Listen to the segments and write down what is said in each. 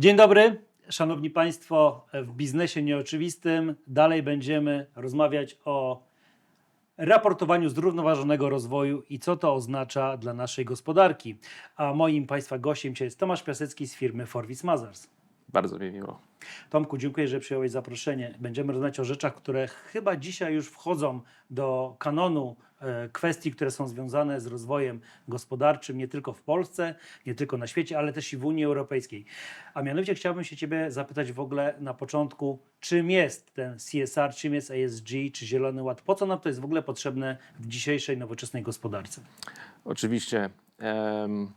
Dzień dobry, szanowni państwo. W biznesie nieoczywistym dalej będziemy rozmawiać o raportowaniu zrównoważonego rozwoju i co to oznacza dla naszej gospodarki. A moim państwa gościem dzisiaj jest Tomasz Piasecki z firmy Forvis Mazars. Bardzo mi miło. Tomku, dziękuję, że przyjąłeś zaproszenie. Będziemy rozmawiać o rzeczach, które chyba dzisiaj już wchodzą do kanonu e, kwestii, które są związane z rozwojem gospodarczym nie tylko w Polsce, nie tylko na świecie, ale też i w Unii Europejskiej. A mianowicie chciałbym się Ciebie zapytać w ogóle na początku, czym jest ten CSR, czym jest ESG, czy Zielony Ład? Po co nam to jest w ogóle potrzebne w dzisiejszej nowoczesnej gospodarce? Oczywiście em,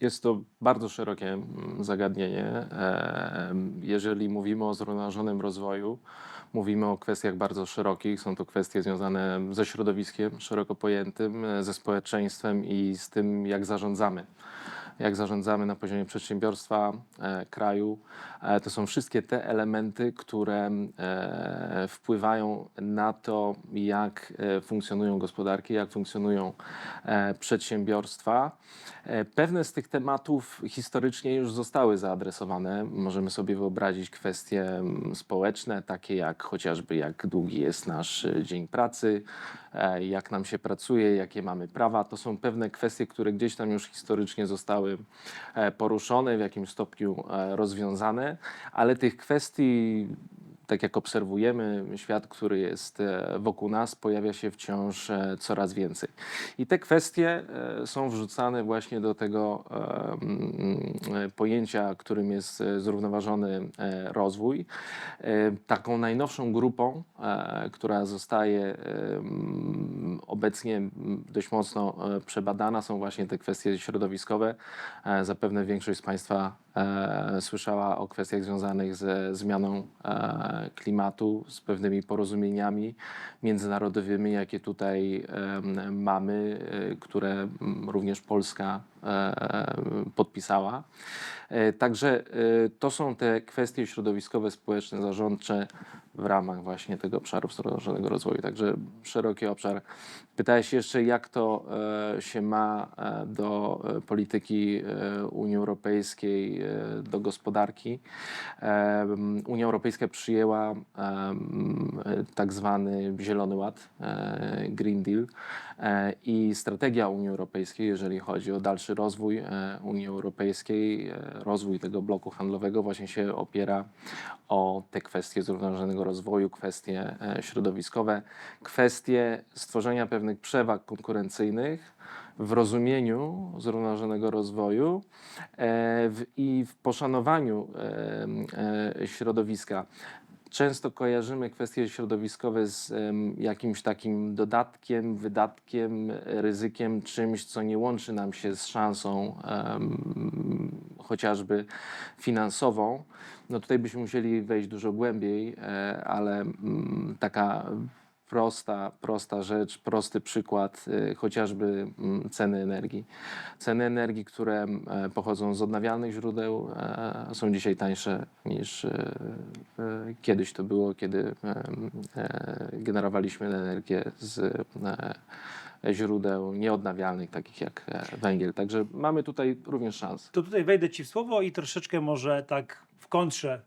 jest to bardzo szerokie mm, zagadnienie. Jeżeli mówimy o zrównoważonym rozwoju, mówimy o kwestiach bardzo szerokich. Są to kwestie związane ze środowiskiem szeroko pojętym, e, ze społeczeństwem i z tym, jak zarządzamy. Jak zarządzamy na poziomie przedsiębiorstwa, e, kraju. E, to są wszystkie te elementy, które e, wpływają na to, jak funkcjonują gospodarki, jak funkcjonują przedsiębiorstwa. Pewne z tych tematów historycznie już zostały zaadresowane. Możemy sobie wyobrazić kwestie mm, społeczne, takie jak chociażby jak długi jest nasz dzień pracy, jak nam się pracuje, jakie mamy prawa. To są pewne kwestie, które gdzieś tam już historycznie zostały e, poruszone, w jakimś stopniu e, rozwiązane, ale tych kwestii tak jak obserwujemy świat, który jest e, wokół nas, pojawia się wciąż e, coraz więcej. I te kwestie e, są wrzucane właśnie do tego pojęcia, którym jest zrównoważony rozwój. Taką najnowszą grupą, która zostaje obecnie dość mocno e, przebadana, są właśnie te kwestie środowiskowe. E, Zapewne większość z Państwa e, słyszała o kwestiach związanych ze zmianą klimatu, z pewnymi porozumieniami międzynarodowymi, jakie tutaj mamy, które również Polska podpisała. Także to są te kwestie środowiskowe, społeczne, zarządcze w ramach właśnie tego obszaru zrównoważonego rozwoju. Także szeroki obszar. Pytałeś jeszcze, jak to e, się ma e, do e, polityki Unii Europejskiej, do gospodarki. Unia Europejska przyjęła tak zwany Zielony Ład, Green Deal i strategia Unii Europejskiej, jeżeli chodzi o dalszy rozwój Unii Europejskiej, rozwój tego bloku handlowego właśnie się opiera o te kwestie zrównoważonego rozwoju, kwestie środowiskowe, kwestie stworzenia pewnych przewag konkurencyjnych w rozumieniu zrównoważonego rozwoju e, w, i w poszanowaniu e, e, środowiska. Często kojarzymy kwestie środowiskowe z em, jakimś takim dodatkiem, wydatkiem, ryzykiem, czymś, co nie łączy nam się z szansą em, chociażby finansową. No tutaj byśmy musieli wejść dużo głębiej, ale mm, taka prosta, prosta rzecz, prosty przykład, y, chociażby mm, ceny energii. Ceny energii, które e, pochodzą z odnawialnych źródeł, e, są dzisiaj tańsze niż e, kiedyś to było, kiedy generowaliśmy energię z źródeł nieodnawialnych, takich jak węgiel. Także mamy tutaj również szansę. To tutaj wejdę Ci w słowo i troszeczkę może tak w kontrze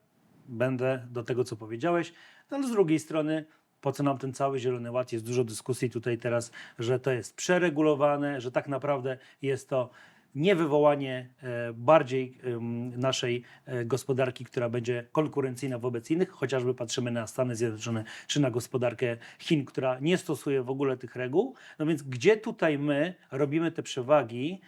będę do tego, co powiedziałeś. No, z drugiej strony, po co nam ten cały Zielony Ład? Jest dużo dyskusji tutaj teraz, że to jest przeregulowane, że tak naprawdę jest to nie wywołanie e, bardziej naszej e, gospodarki, która będzie konkurencyjna wobec innych, chociażby patrzymy na Stany Zjednoczone czy na gospodarkę Chin, która nie stosuje w ogóle tych reguł. No więc gdzie tutaj my robimy te przewagi,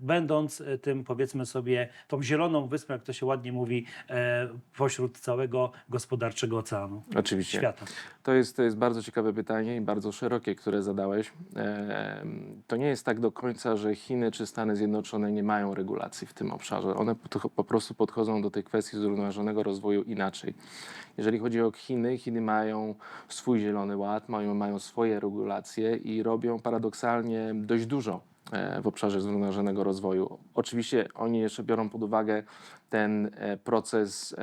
będąc e, tym, powiedzmy sobie, tą zieloną wyspą, jak to się ładnie mówi, e, pośród całego gospodarczego oceanu Oczywiście. świata. To jest, to jest bardzo ciekawe pytanie i bardzo szerokie, które zadałeś. To nie jest tak do końca, że Chiny czy Stany Zjednoczone nie mają regulacji w tym obszarze. One po, prostu podchodzą do tej kwestii zrównoważonego rozwoju inaczej. Jeżeli chodzi o Chiny, Chiny mają swój zielony ład, mają, mają swoje regulacje i robią paradoksalnie dość dużo e, w obszarze zrównoważonego rozwoju. Oczywiście oni jeszcze biorą pod uwagę ten e, proces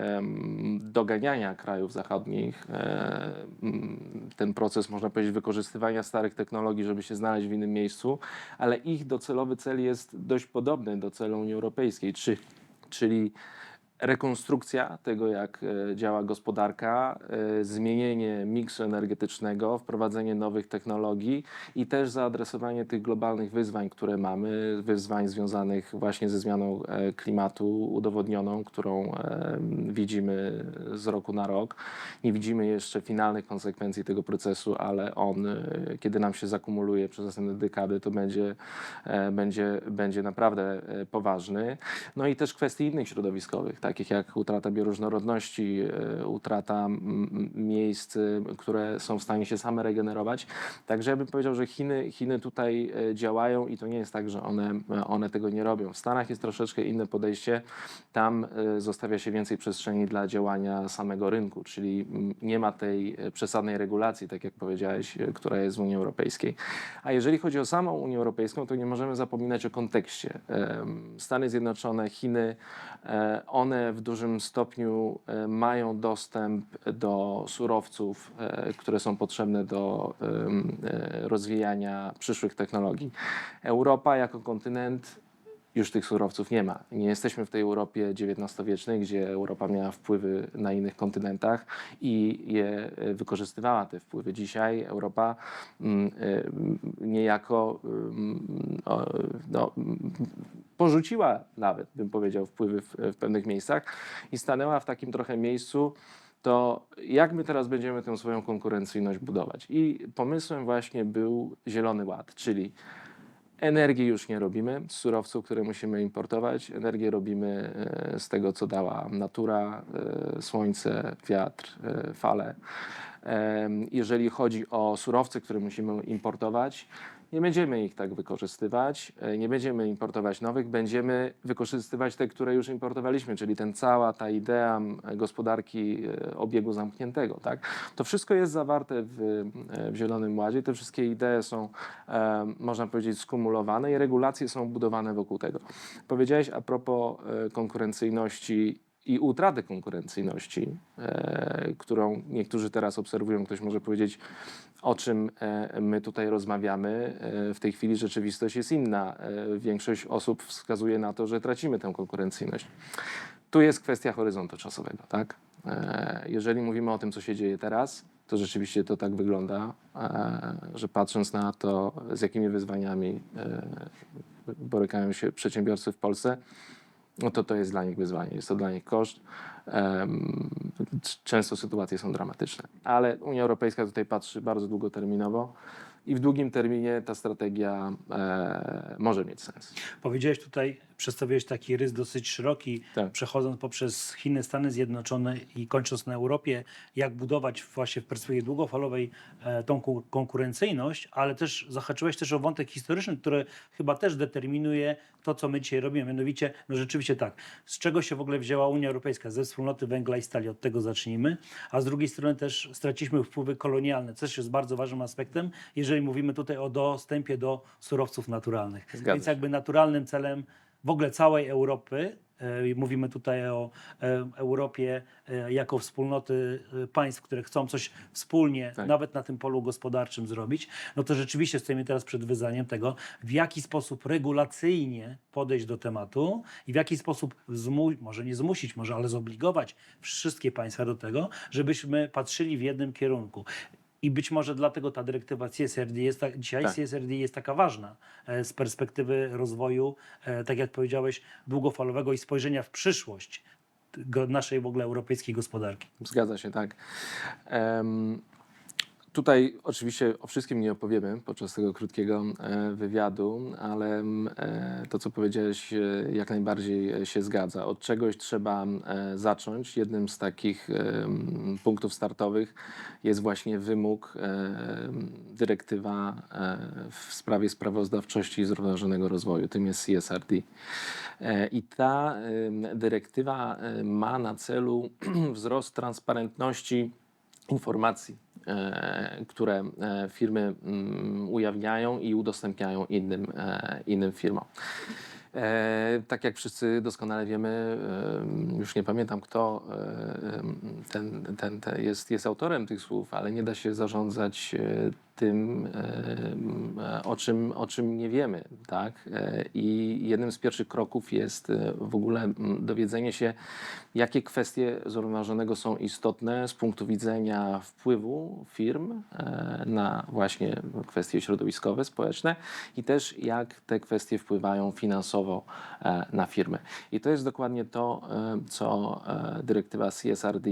doganiania krajów zachodnich, e, ten proces, można powiedzieć, wykorzystywania starych technologii, żeby się znaleźć w innym miejscu, ale ich docelowy cel jest dość podobny do celu Unii Europejskiej, czy, czyli rekonstrukcja tego, jak e, działa gospodarka, e, zmienienie miksu energetycznego, wprowadzenie nowych technologii i też zaadresowanie tych globalnych wyzwań, które mamy, wyzwań związanych właśnie ze zmianą e, klimatu udowodnioną, którą widzimy z roku na rok. Nie widzimy jeszcze finalnych konsekwencji tego procesu, ale on, kiedy nam się zakumuluje przez następne dekady, to będzie, będzie, będzie naprawdę poważny. No i też kwestie innych środowiskowych, takich jak utrata bioróżnorodności, e, utrata miejsc, e, które są w stanie się same regenerować. Także ja bym powiedział, że Chiny, Chiny tutaj e, działają i to nie jest tak, że one, one tego nie robią. W Stanach jest troszeczkę inne podejście. Tam zostawia się więcej przestrzeni dla działania samego rynku, czyli nie ma tej przesadnej regulacji, tak jak powiedziałeś, która jest w Unii Europejskiej. A jeżeli chodzi o samą Unię Europejską, to nie możemy zapominać o kontekście. Stany Zjednoczone, Chiny, e, one w dużym stopniu e, mają dostęp do surowców, e, które są potrzebne do e, rozwijania przyszłych technologii. Europa jako kontynent już tych surowców nie ma. Nie jesteśmy w tej Europie XIX-wiecznej, gdzie Europa miała wpływy na innych kontynentach i je e, wykorzystywała te wpływy. Dzisiaj Europa mm, e, niejako mm, no, porzuciła nawet, bym powiedział, wpływy w, w pewnych miejscach i stanęła w takim trochę miejscu, to jak my teraz będziemy tę swoją konkurencyjność budować? I pomysłem właśnie był Zielony Ład, czyli Energii już nie robimy z surowców, które musimy importować. Energię robimy e, z tego, co dała natura, e, słońce, wiatr, e, fale. Jeżeli chodzi o surowce, które musimy importować, nie będziemy ich tak wykorzystywać, e, nie będziemy importować nowych, będziemy wykorzystywać te, które już importowaliśmy, czyli ten cała ta idea gospodarki e, obiegu zamkniętego. Tak? To wszystko jest zawarte w, e, w Zielonym Ładzie, te wszystkie idee są, można powiedzieć, skumulowane i regulacje są budowane wokół tego. Powiedziałeś a propos konkurencyjności i utraty konkurencyjności, e, którą niektórzy teraz obserwują. Ktoś może powiedzieć, o czym e, my tutaj rozmawiamy. E, w tej chwili rzeczywistość jest inna. E, większość osób wskazuje na to, że tracimy tę konkurencyjność. Tu jest kwestia horyzontu czasowego, tak? E, Jeżeli mówimy o tym, co się dzieje teraz, to rzeczywiście to tak wygląda, e, że patrząc na to, z jakimi wyzwaniami e, borykają się przedsiębiorcy w Polsce, no to to jest dla nich wyzwanie, jest to dla nich koszt. Często sytuacje są dramatyczne, ale Unia Europejska tutaj patrzy bardzo długoterminowo i w długim terminie ta strategia e, może mieć sens. Powiedziałeś tutaj, przedstawiłeś taki rys dosyć szeroki, Tak. przechodząc poprzez Chiny, Stany Zjednoczone i kończąc na Europie, jak budować właśnie w perspektywie długofalowej e, tą ku- konkurencyjność, ale też zahaczyłeś też o wątek historyczny, który chyba też determinuje to, co my dzisiaj robimy. Mianowicie, no rzeczywiście tak, z czego się w ogóle wzięła Unia Europejska? Ze wspólnoty węgla i stali, od tego zacznijmy, a z drugiej strony też straciliśmy wpływy kolonialne, co też jest bardzo ważnym aspektem, jeżeli mówimy tutaj o dostępie do surowców naturalnych. Zgadza Więc jakby naturalnym celem w ogóle całej Europy, e, mówimy tutaj o e, Europie e, jako wspólnoty państw, które chcą coś wspólnie, Tak. nawet na tym polu gospodarczym zrobić, no to rzeczywiście stoimy teraz przed wyzwaniem tego, w jaki sposób regulacyjnie podejść do tematu i w jaki sposób, może nie zmusić, może, ale zobligować wszystkie państwa do tego, żebyśmy patrzyli w jednym kierunku. I być może dlatego ta dyrektywa CSRD jest tak, dzisiaj Tak. CSRD jest taka ważna e, z perspektywy rozwoju, e, tak jak powiedziałeś, długofalowego i spojrzenia w przyszłość naszej w ogóle europejskiej gospodarki. Zgadza się, tak. Tutaj oczywiście o wszystkim nie opowiemy podczas tego krótkiego e, wywiadu, ale mm, e, to, co powiedziałeś, e, jak najbardziej się zgadza. Od czegoś trzeba zacząć. Jednym z takich punktów startowych jest właśnie wymóg, dyrektywa w sprawie sprawozdawczości i zrównoważonego rozwoju. Tym jest CSRD. I ta dyrektywa ma na celu wzrost transparentności informacji, które e, firmy mm, ujawniają i udostępniają innym, e, innym firmom. E, tak jak wszyscy doskonale wiemy, e, już nie pamiętam kto e, ten, ten, ten jest, jest autorem tych słów, ale nie da się zarządzać e, tym, e, o czym, o czym nie wiemy. Tak? E, I jednym z pierwszych kroków jest e, w ogóle dowiedzenie się, jakie kwestie zrównoważonego są istotne z punktu widzenia wpływu firm na właśnie kwestie środowiskowe, społeczne i też jak te kwestie wpływają finansowo na firmy. I to jest dokładnie to, co dyrektywa CSRD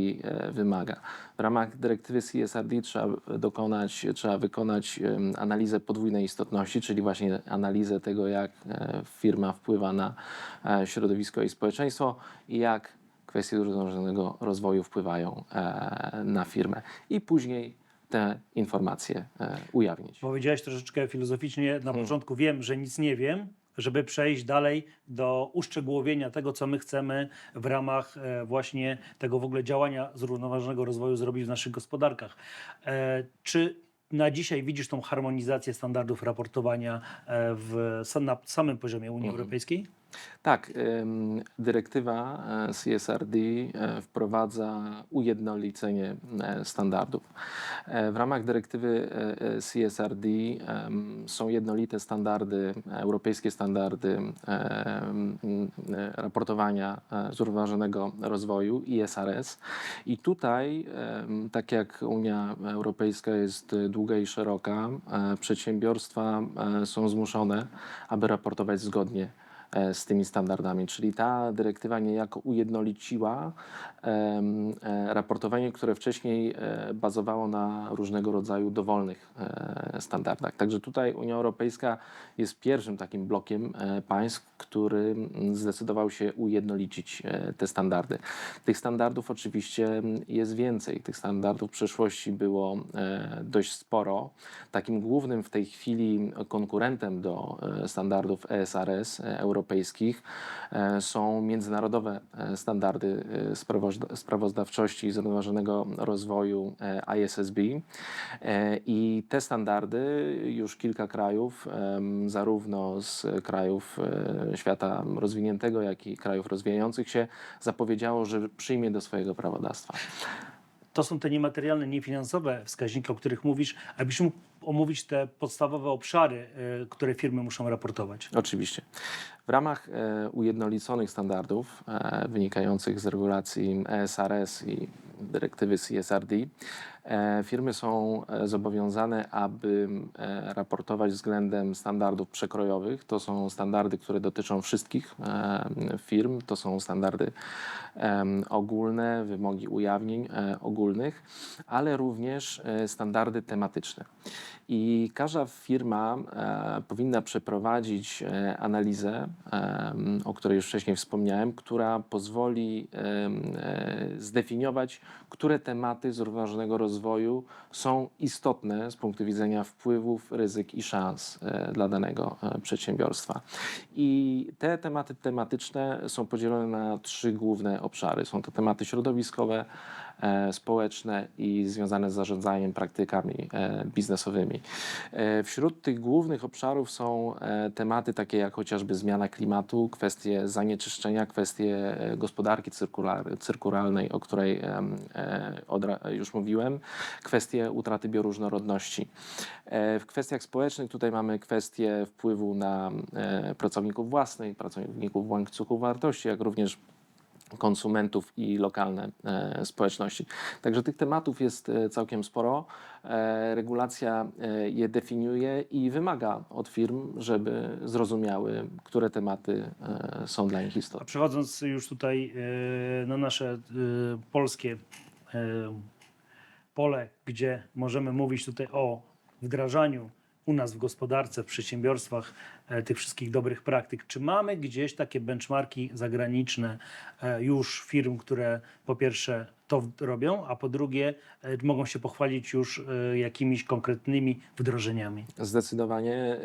wymaga. W ramach dyrektywy CSRD trzeba dokonać, trzeba wykonać em, analizę podwójnej istotności, czyli właśnie analizę tego, jak e, firma wpływa na e, środowisko i społeczeństwo i jak kwestie zrównoważonego rozwoju wpływają e, na firmę. I później te informacje ujawnić. Powiedziałeś troszeczkę filozoficznie na początku, wiem, że nic nie wiem, żeby przejść dalej do uszczegółowienia tego, co my chcemy w ramach właśnie tego w ogóle działania zrównoważonego rozwoju zrobić w naszych gospodarkach. Czy na dzisiaj widzisz tą harmonizację standardów raportowania e, w, na samym poziomie Unii Europejskiej? Tak, dyrektywa e, CSRD e, wprowadza ujednolicenie e, standardów. W ramach dyrektywy CSRD są jednolite standardy, europejskie standardy raportowania zrównoważonego rozwoju ISRS. I tutaj, tak jak Unia Europejska jest długa i szeroka, przedsiębiorstwa są zmuszone, aby raportować zgodnie z tymi standardami. Czyli ta dyrektywa niejako ujednoliciła e, raportowanie, które wcześniej e, bazowało na różnego rodzaju dowolnych e, standardach. Także tutaj Unia Europejska jest pierwszym takim blokiem e, państw, który mm, zdecydował się ujednolicić e, te standardy. Tych standardów oczywiście jest więcej. Tych standardów w przeszłości było e, dość sporo. Takim głównym w tej chwili konkurentem do e, standardów ESRS e, europejskich e, są międzynarodowe e, standardy e, sprawozda- sprawozdawczości i zrównoważonego rozwoju ISSB. I te standardy już kilka krajów, zarówno z krajów świata rozwiniętego, jak i krajów rozwijających się, zapowiedziało, że przyjmie do swojego prawodawstwa. To są te niematerialne, niefinansowe wskaźniki, o których mówisz. Abyś mógł omówić te podstawowe obszary, y, które firmy muszą raportować. Oczywiście. W ramach e, ujednoliconych standardów e, wynikających z regulacji ESRS i dyrektywy CSRD, e, firmy są e, zobowiązane, aby e, raportować względem standardów przekrojowych. To są standardy, które dotyczą wszystkich e, firm. To są standardy ogólne, wymogi ujawnień e, ogólnych, ale również e, standardy tematyczne. I każda firma e, powinna przeprowadzić e, analizę, em, o której już wcześniej wspomniałem, która pozwoli e, zdefiniować, które tematy zrównoważonego rozwoju są istotne z punktu widzenia wpływów, ryzyk i szans e, dla danego e, przedsiębiorstwa. I te tematy tematyczne są podzielone na trzy główne obszary. Są to tematy środowiskowe, e, społeczne i związane z zarządzaniem praktykami e, biznesowymi. E, Wśród tych głównych obszarów są e, tematy takie jak chociażby zmiana klimatu, kwestie zanieczyszczenia, kwestie e, gospodarki cyrkular- cyrkularnej, o której e, już mówiłem, kwestie utraty bioróżnorodności. E, W kwestiach społecznych tutaj mamy kwestie wpływu na e, pracowników własnych, pracowników w łańcuchu wartości, jak również konsumentów i lokalne e, społeczności. Także tych tematów jest e, całkiem sporo. E, regulacja je definiuje i wymaga od firm, żeby zrozumiały, które tematy są dla nich A istotne. przechodząc już tutaj na nasze polskie pole, gdzie możemy mówić tutaj o wdrażaniu u nas w gospodarce, w przedsiębiorstwach e, tych wszystkich dobrych praktyk. Czy mamy gdzieś takie benchmarki zagraniczne e, już firm, które po pierwsze to robią, a po drugie e, mogą się pochwalić już e, jakimiś konkretnymi wdrożeniami? Zdecydowanie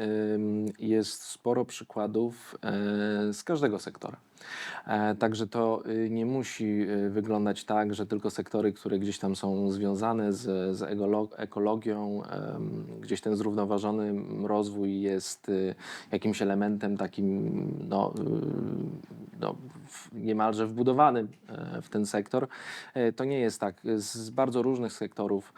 jest sporo przykładów e, z każdego sektora. Także to y, nie musi y, wyglądać tak, że tylko sektory, które gdzieś tam są związane z, z ekologią, gdzieś ten zrównoważony rozwój jest y, jakimś elementem takim no, no, niemalże wbudowanym w ten sektor. To nie jest tak. Z bardzo różnych sektorów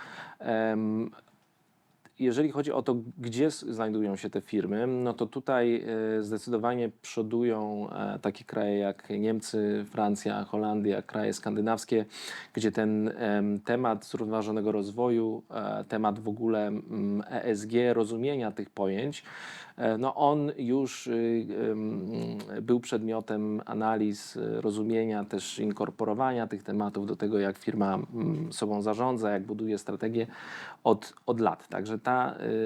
jeżeli chodzi o to, gdzie znajdują się te firmy, no to tutaj e, zdecydowanie przodują e, takie kraje jak Niemcy, Francja, Holandia, kraje skandynawskie, gdzie ten em, temat zrównoważonego rozwoju, e, temat w ogóle mm, ESG, rozumienia tych pojęć, no on już y, był przedmiotem analiz, rozumienia, też inkorporowania tych tematów do tego, jak firma mm, sobą zarządza, jak buduje strategię od, od lat. Także ta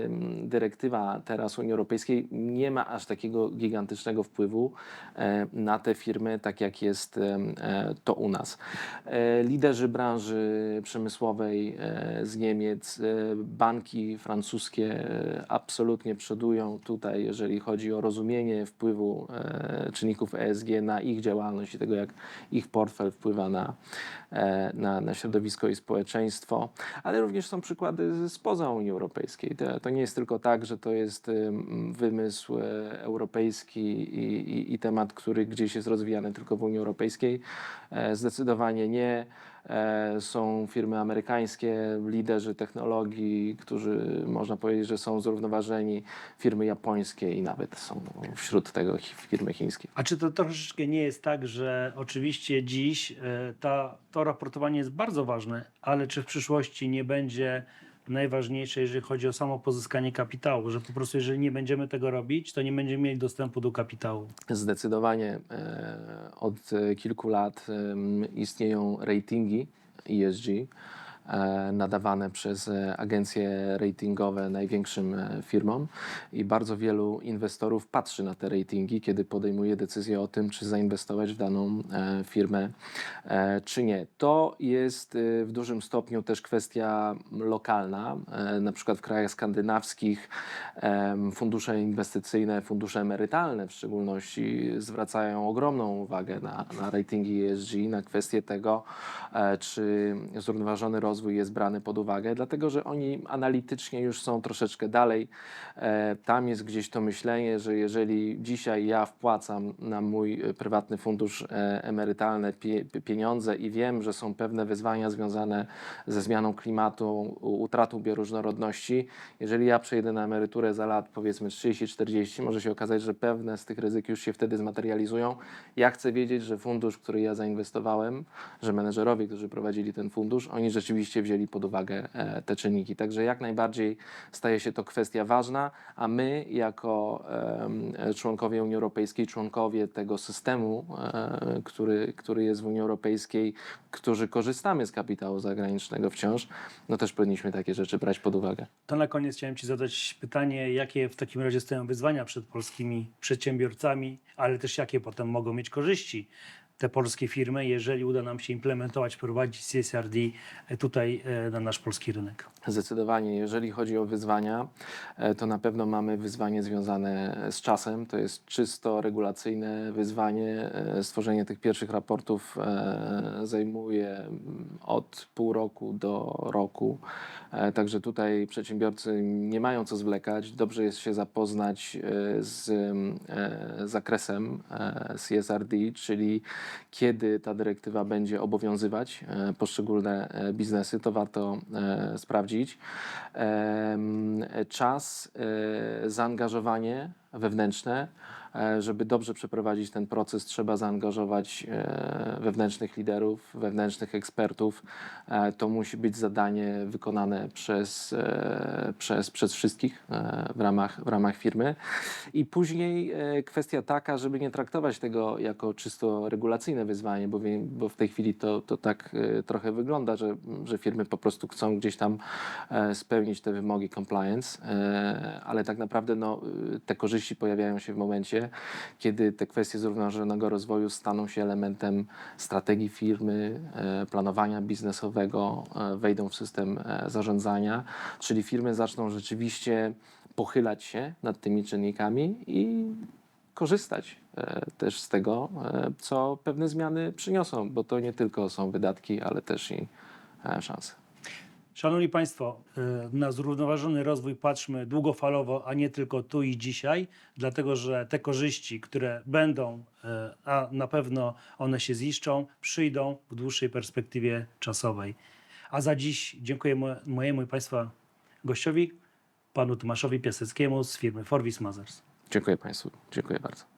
ym, dyrektywa teraz Unii Europejskiej nie ma aż takiego gigantycznego wpływu e, na te firmy, tak jak jest em, e, to u nas. E, liderzy branży przemysłowej e, z Niemiec, e, banki francuskie e, absolutnie przodują tutaj, jeżeli chodzi o rozumienie wpływu e, czynników ESG na ich działalność i tego, jak ich portfel wpływa na, e, na, na środowisko i społeczeństwo, ale również są przykłady spoza Unii Europejskiej. To, to nie jest tylko tak, że to jest ym, wymysł e, europejski i, i, i temat, który gdzieś jest rozwijany tylko w Unii Europejskiej. E, Zdecydowanie nie. E, Są firmy amerykańskie, liderzy technologii, którzy można powiedzieć, że są zrównoważeni, firmy japońskie i nawet są wśród tego firmy chińskie. A czy to troszeczkę nie jest tak, że oczywiście dziś e, ta, to raportowanie jest bardzo ważne, ale czy w przyszłości nie będzie najważniejsze, jeżeli chodzi o samo pozyskanie kapitału, że po prostu jeżeli nie będziemy tego robić, to nie będziemy mieli dostępu do kapitału. Zdecydowanie e, od kilku lat istnieją ratingi ESG nadawane przez e, agencje ratingowe największym e, firmom i bardzo wielu inwestorów patrzy na te ratingi, kiedy podejmuje decyzję o tym, czy zainwestować w daną e, firmę, e, czy nie. To jest e, w dużym stopniu też kwestia lokalna. E, Na przykład w krajach skandynawskich fundusze inwestycyjne, fundusze emerytalne w szczególności zwracają ogromną uwagę na, na ratingi ESG, na kwestię tego, e, czy zrównoważony rozwój jest brany pod uwagę, dlatego że oni analitycznie już są troszeczkę dalej. E, Tam jest gdzieś to myślenie, że jeżeli dzisiaj ja wpłacam na mój e, prywatny fundusz e, emerytalny pie, pieniądze i wiem, że są pewne wyzwania związane ze zmianą klimatu, utratą bioróżnorodności, jeżeli ja przejdę na emeryturę za lat powiedzmy 30-40, może się okazać, że pewne z tych ryzyk już się wtedy zmaterializują. Ja chcę wiedzieć, że fundusz, który ja zainwestowałem, że menedżerowie, którzy prowadzili ten fundusz, oni rzeczywiście wzięli pod uwagę e, te czynniki. Także jak najbardziej staje się to kwestia ważna, a my jako członkowie Unii Europejskiej, członkowie tego systemu, e, który, który jest w Unii Europejskiej, którzy korzystamy z kapitału zagranicznego wciąż, no też powinniśmy takie rzeczy brać pod uwagę. To na koniec chciałem Ci zadać pytanie, jakie w takim razie stoją wyzwania przed polskimi przedsiębiorcami, ale też jakie potem mogą mieć korzyści te polskie firmy, jeżeli uda nam się implementować, prowadzić CSRD tutaj e, na nasz polski rynek. Zdecydowanie, jeżeli chodzi o wyzwania, e, to na pewno mamy wyzwanie związane z czasem. To jest czysto regulacyjne wyzwanie. E, Stworzenie tych pierwszych raportów e, zajmuje mm, od pół roku do roku. E, Także tutaj przedsiębiorcy nie mają co zwlekać. Dobrze jest się zapoznać e, z mm, e, zakresem e, CSRD, czyli kiedy ta dyrektywa będzie obowiązywać e, poszczególne e, biznesy, to warto e, sprawdzić. Czas, zaangażowanie wewnętrzne, żeby dobrze przeprowadzić ten proces, trzeba zaangażować e, wewnętrznych liderów, wewnętrznych ekspertów. E, To musi być zadanie wykonane przez, e, przez, przez wszystkich e, w ramach, w ramach firmy. I później e, kwestia taka, żeby nie traktować tego jako czysto regulacyjne wyzwanie, bo, bo w tej chwili to, to tak e, trochę wygląda, że, że firmy po prostu chcą gdzieś tam e, spełnić te wymogi compliance, e, ale tak naprawdę no, e, te korzyści pojawiają się w momencie, kiedy te kwestie zrównoważonego rozwoju staną się elementem strategii firmy, e, planowania biznesowego, e, wejdą w system e, zarządzania, czyli firmy zaczną rzeczywiście pochylać się nad tymi czynnikami i korzystać też z tego, co pewne zmiany przyniosą, bo to nie tylko są wydatki, ale też i szanse. Szanowni Państwo, y, na zrównoważony rozwój patrzmy długofalowo, a nie tylko tu i dzisiaj, dlatego że te korzyści, które będą, y, a na pewno one się ziszczą, przyjdą w dłuższej perspektywie czasowej. A za dziś dziękuję mo- mojemu i Państwa gościowi, panu Tomaszowi Piaseckiemu z firmy Forvis Mazars. Dziękuję Państwu. Dziękuję bardzo.